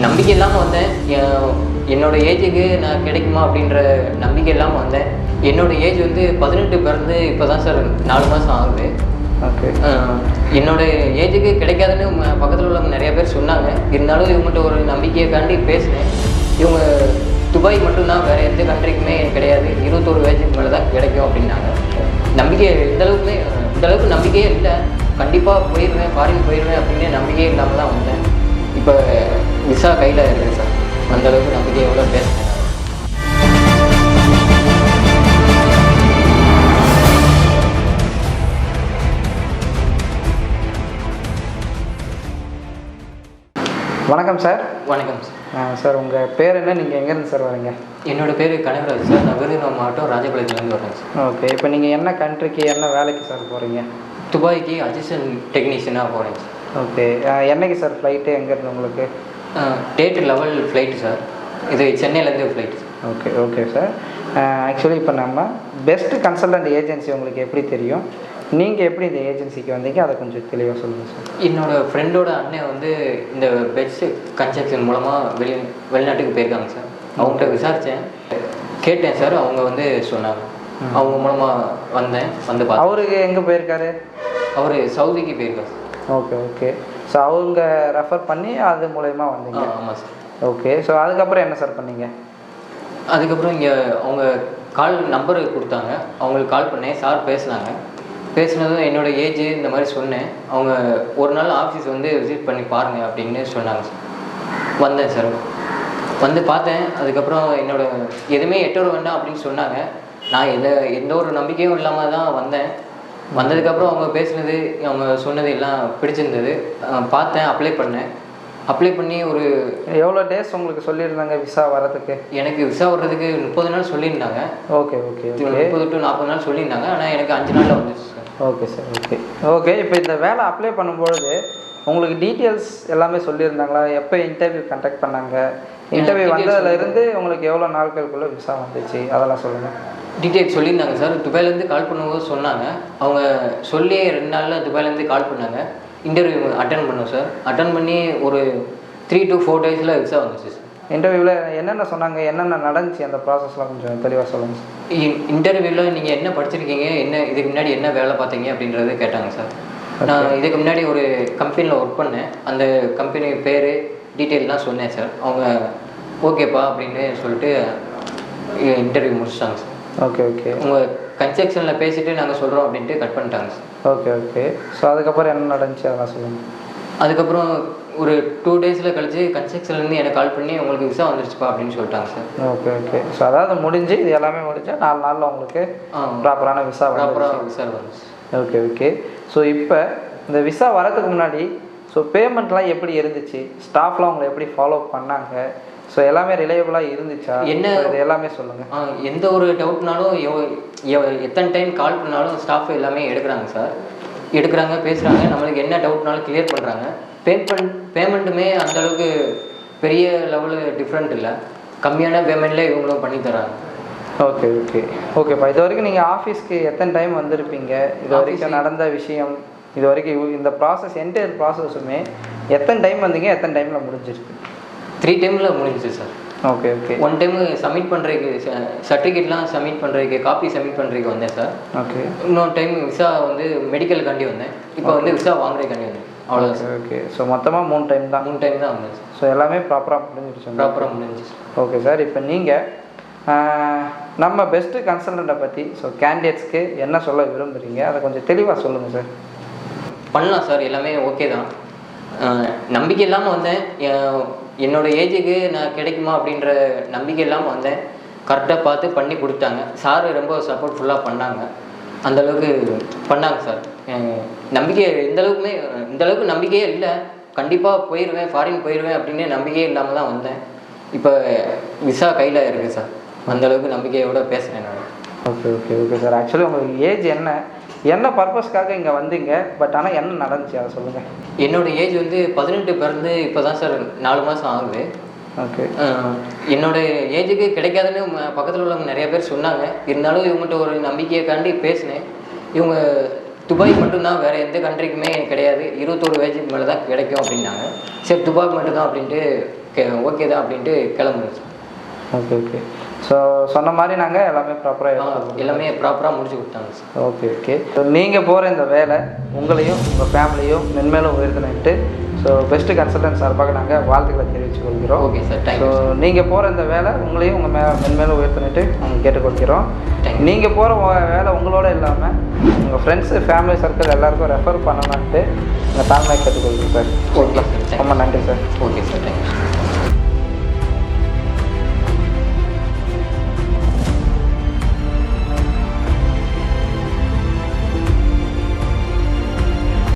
நம்பிக்கை இல்லாமல் வந்தேன். என்- என்னோட ஏஜுக்கு நான் கிடைக்குமா அப்படின்ற நம்பிக்கை இல்லாமல் வந்தேன். என்னோட ஏஜ் வந்து பதினெட்டு பிறந்து இப்போ தான் சார் நாலு மாதம் ஆகுது. ஓகே என்னோட ஏஜுக்கு கிடைக்காதுன்னு பக்கத்தில் உள்ளவங்க நிறைய பேர் சொன்னாங்க. இருந்தாலும் இவங்ககிட்ட ஒரு நம்பிக்கையை காண்டி பேசினேன். இவங்க துபாய் மட்டும்தான் வேறு எந்த கண்ட்ரிக்குமே கிடையாது. இருபத்தோரு வயசுக்கு மேலே தான் கிடைக்கும் அப்படின்னாங்க. நம்பிக்கை இந்த அளவுக்குமே இந்த அளவுக்கு நம்பிக்கையே இல்லை. கண்டிப்பாக போயிடுவேன் ஃபாரின் போயிடுவேன் அப்படின்னு நம்பிக்கையே இல்லாமல் தான் வந்தேன். இப்போ விசா கையில் இருக்குது சார் அந்த அளவுக்கு நம்பிக்கையோட பேசுகிறேன் வணக்கம் சார். வணக்கம் சார். சார் உங்கள் பேர் என்ன? நீங்கள் எங்கேருந்து சார் வரீங்க? என்னோட பேர் கனகராஜ் சார். நான் விருதுநகர் மாவட்டம் ராஜபாளையத்துலேருந்து வரேன் சார். ஓகே இப்போ நீங்கள் என்ன கண்ட்ரிக்கு என்ன வேலைக்கு சார் போகிறீங்க துபாய்க்கு அசிஸ்டன்ட் டெக்னீஷியனாக போகிறேன் சார். ஓகே என்னைக்கு சார் ஃப்ளைட்டு எங்கேருந்து உங்களுக்கு? டேட் லெவல் ஃப்ளைட்டு சார் இது சென்னையிலேருந்து flight sir okay okay sir actually இப்போ நம்ம பெஸ்ட் கன்சல்டன்ட் ஏஜென்சி உங்களுக்கு எப்படி தெரியும்? நீங்கள் எப்படி இந்த ஏஜென்சிக்கு வந்தீங்க? அதை கொஞ்சம் தெளிவாக சொல்லுங்கள் சார் என்னோட ஃப்ரெண்டோட அண்ணன் வந்து இந்த பெட்ஸ் கன்ஸ்ட்ரக்ஷன் மூலமாக வெளி வெளிநாட்டுக்கு போயிருக்காங்க சார் அவங்ககிட்ட விசாரித்தேன் கேட்டேன் சார் அவங்க வந்து சொன்னாங்க. அவங்க மூலமாக வந்தேன் வந்து அவருக்கு எங்கே போயிருக்காரு? அவர் சவுதிக்கு போயிருக்காரு சார் ஓகே ஓகே ஸோ அவங்க ரெஃபர் பண்ணி அது மூலயமா வந்தீங்க. ஆமாம் சார் ஓகே ஸோ அதுக்கப்புறம் என்ன சார் பண்ணீங்க? அதுக்கப்புறம் இங்கே அவங்க கால் நம்பரு கொடுத்தாங்க. அவங்களுக்கு கால் பண்ணேன். சார் பேசினாங்க. பேசினதும் என்னோட ஏஜ் இந்த மாதிரி சொன்னேன். அவங்க ஒரு நாள் ஆஃபீஸ் வந்து விசிட் பண்ணி பாருங்க அப்படின்னு சொன்னாங்க சார் வந்தேன் சார் வந்து பார்த்தேன். அதுக்கப்புறம் என்னோட எதுவுமே எட்டு வேண்டாம் அப்படின்னு சொன்னாங்க. நான் எந்த எந்த ஒரு நம்பிக்கையும் இல்லாமல் தான் வந்தேன். வந்ததுக்கப்புறம் அவங்க பேசினது அவங்க சொன்னது எல்லாம் பிடிச்சிருந்தது. பார்த்தேன் அப்ளை பண்ணேன். அப்ளை பண்ணி ஒரு எவ்வளோ டேஸ் உங்களுக்கு சொல்லியிருந்தாங்க விசா வரதுக்கு எனக்கு விசா வர்றதுக்கு முப்பது நாள் சொல்லியிருந்தாங்க. Okay okay okay. முப்பது டு நாற்பது நாள் சொல்லியிருந்தாங்க. ஆனால் எனக்கு அஞ்சு நாளில் வந்துச்சு sir okay sir okay. Okay இப்போ இந்த வேலை அப்ளை பண்ணும்பொழுது உங்களுக்கு டீட்டெயில்ஸ் எல்லாமே சொல்லியிருந்தாங்களா? எப்போ இன்டர்வியூ கண்டக்ட் பண்ணாங்க? இன்டர்வியூ வந்ததுல இருந்து உங்களுக்கு எவ்வளோ நாட்களுக்குள்ள விசா வந்துச்சு? அதெல்லாம் சொல்லுங்கள் டீட்டெயில்ஸ் சொல்லியிருந்தாங்க சார். துபாயிலேருந்து கால் பண்ணும்போது சொன்னாங்க. அவங்க சொல்லி ரெண்டு நாளில் துபாயிலேருந்து கால் பண்ணாங்க. இன்டர்வியூ அட்டன் பண்ணோம் சார். அட்டன் பண்ணி ஒரு த்ரீ டு ஃபோர் டேஸில் விசா வந்துச்சு சார். இன்டர்வியூவில் என்னென்ன சொன்னாங்க? என்னென்ன நடந்துச்சு? அந்த ப்ராசஸ்லாம் கொஞ்சம் தெளிவாக சொல்லுங்கள் சார். இன்டர்வியூவில் நீங்கள் என்ன படிச்சிருக்கீங்க? என்ன இதுக்கு முன்னாடி என்ன வேலை பார்த்தீங்க? அப்படின்றது கேட்டாங்க சார். நான் இதுக்கு முன்னாடி ஒரு கம்பெனியில் ஒர்க் பண்ணேன். அந்த கம்பெனி பேர் டீட்டெயில்லாம் சொன்னேன் சார். அவங்க ஓகேப்பா அப்படின்னு சொல்லிட்டு இன்டர்வியூ முடிச்சிட்டாங்க சார். Okay okay. உங்கள் கன்ஸ்ட்ரக்ஷனில் பேசிட்டு நாங்கள் சொல்கிறோம் அப்படின்ட்டு கட் பண்ணிட்டாங்க சார். Okay okay. ஸோ அதுக்கப்புறம் என்ன நடந்துச்சு? அதெல்லாம் சொல்லுங்கள் அதுக்கப்புறம் ஒரு டூ டேஸில் கழிச்சு கன்ஸ்ட்ரக்ஷன்லேருந்து எனக்கு கால் பண்ணி உங்களுக்கு விசா வந்துருச்சுப்பா அப்படின்னு சொல்லிட்டாங்க சார். Okay okay. ஸோ அதாவது முடிஞ்சு இது எல்லாமே முடிஞ்சா நாலு நாளில் உங்களுக்கு ஆ ப்ராப்பரான விசா ப்ராப்பராக விசா வந்துச்சு ஓகே ஓகே. ஸோ இப்போ இந்த விசா வரதுக்கு முன்னாடி ஸோ பேமெண்ட்லாம் எப்படி இருந்துச்சு? ஸ்டாஃப்லாம் உங்களை எப்படி ஃபாலோ பண்ணாங்க? ஸோ எல்லாமே ரிலையபிளாக இருந்துச்சா? என்ன- இது எல்லாமே சொல்லுங்கள் ஆ, எந்த ஒரு டவுட்னாலும் எத்தனை டைம் கால் பண்ணாலும் ஸ்டாஃப் எல்லாமே எடுக்கிறாங்க சார் எடுக்கிறாங்க பேசுகிறாங்க நம்மளுக்கு என்ன டவுட்னாலும் கிளியர் பண்ணுறாங்க பேமெண்ட் பேமெண்ட்டுமே அந்த அளவுக்கு பெரிய லெவலில் டிஃப்ரெண்ட் இல்லை. கம்மியான பேமெண்ட்டில் இவங்களும் பண்ணி தராங்க. ஓகே ஓகே ஓகேப்பா இது வரைக்கும் நீங்கள் ஆஃபீஸ்க்கு எத்தனை டைம் வந்திருப்பீங்க? இது வரைக்கும் நடந்த விஷயம் இது வரைக்கும் இந்த ப்ராசஸ் என்டையர் ப்ராசஸுமே எத்தனை டைம் வந்தீங்க எத்தனை டைமில் முடிஞ்சிருக்கு? த்ரீ டைமில் முடிஞ்சுச்சு sir okay okay one time submit பண்ணுறதுக்கு சர்டிஃபிகேட்லாம் சப்மிட் பண்ணுறதுக்கு காப்பி சப்மிட் பண்ணுறதுக்கு வந்தேன் சார் ஓகே இன்னொரு டைம் விசா வந்து மெடிக்கலுக்காண்டி வந்தேன். இப்போ வந்து விசா வாங்குறதுக்காண்டி வந்தேன். அவ்வளோதான் சார் ஓகே ஸோ மொத்தமாக மூணு டைம் தான். மூணு டைம் தான் வந்தேன் ஸோ எல்லாமே ப்ராப்பராக முடிஞ்சிருச்சு ப்ராப்பராக முடிஞ்சுச்சு ஓகே சார் இப்போ நீங்கள் நம்ம பெஸ்ட்டு கன்சல்டண்ட்டை பற்றி ஸோ கேண்டிடேட்ஸ்க்கு என்ன சொல்ல விரும்புகிறீங்க அதை கொஞ்சம் தெளிவாக சொல்லுங்கள் சார் பண்ணலாம் சார் எல்லாமே ஓகே தான். நம்பிக்கை இல்லாமல் வந்தேன். என் என்னோட ஏஜுக்கு நான் கிடைக்குமா அப்படின்ற நம்பிக்கை இல்லாமல் வந்தேன். கரெக்டாக பார்த்து பண்ணி கொடுத்தாங்க. சார் ரொம்ப சப்போர்ட்ஃபுல்லாக பண்ணாங்க. அந்த அளவுக்கு பண்ணாங்க சார் நம்பிக்கை இந்த அளவுக்குமே இந்த அளவுக்கு நம்பிக்கையே இல்லை. கண்டிப்பாக போயிடுவேன் ஃபாரின் போயிடுவேன் அப்படின்னு நம்பிக்கையே இல்லாமல் தான் வந்தேன். இப்போ விசா கையில் இருக்குது சார் அந்த அளவுக்கு நம்பிக்கையோட பேசுகிறேன் நான். Okay okay okay sir actually உங்களுக்கு ஏஜ் என்ன? என்ன பர்பஸ்க்காக இங்கே வந்தீங்க? பட் ஆனால் என்ன நடந்துச்சு? அதை சொல்லுங்கள் என்னோட ஏஜ் வந்து பதினெட்டு பிறந்து இப்போ தான் சார் நாலு மாதம் ஆகுது. ஓகே. என்னோட ஏஜுக்கு கிடைக்காதுன்னு பக்கத்தில் உள்ளவங்க நிறைய பேர் சொன்னாங்க. இருந்தாலும் இவங்ககிட்ட ஒரு நம்பிக்கையை காண்டி பேசினேன். இவங்க துபாய் மட்டும்தான் வேறு எந்த கண்ட்ரிக்குமே கிடையாது. இருபத்தோரு வயசுக்கு மேலே தான் கிடைக்கும் அப்படின்னாங்க. சரி துபாய் மட்டும்தான் அப்படின்ட்டு ஓகே தான் அப்படின்ட்டு கிளம்புங்க சார். Okay okay. ஸோ சொன்ன மாதிரி நாங்கள் எல்லாமே ப்ராப்பராக எல்லாமே ப்ராப்பராக முடிச்சு கொடுத்தாங்க சார் ஓகே ஓகே ஸோ நீங்கள் போகிற இந்த வேலை உங்களையும் உங்கள் ஃபேமிலியும் மென்மேலும் உயர்த்தினிட்டு ஸோ பெஸ்ட்டு கன்சல்டன்ட் சார்பாக நாங்கள் வாழ்த்துக்களை தெரிவித்துக் கொள்கிறோம் ஓகே சார் ஸோ நீங்கள் போகிற இந்த வேலை உங்களையும் உங்கள் மே மென்மேலும் உயர்த்தினிட்டு நாங்கள் கேட்டுக்கொள்கிறோம். நீங்கள் போகிற வேலை உங்களோட இல்லாமல் உங்கள் ஃப்ரெண்ட்ஸு ஃபேமிலி சர்க்கிள் எல்லாருக்கும் ரெஃபர் பண்ணணுன்ட்டு உங்கள் தாழ்மையை கேட்டுக்கொள்கிறோம் சார் ஓகே சார் ரொம்ப நன்றி சார் ஓகே சார் தேங்க்யூ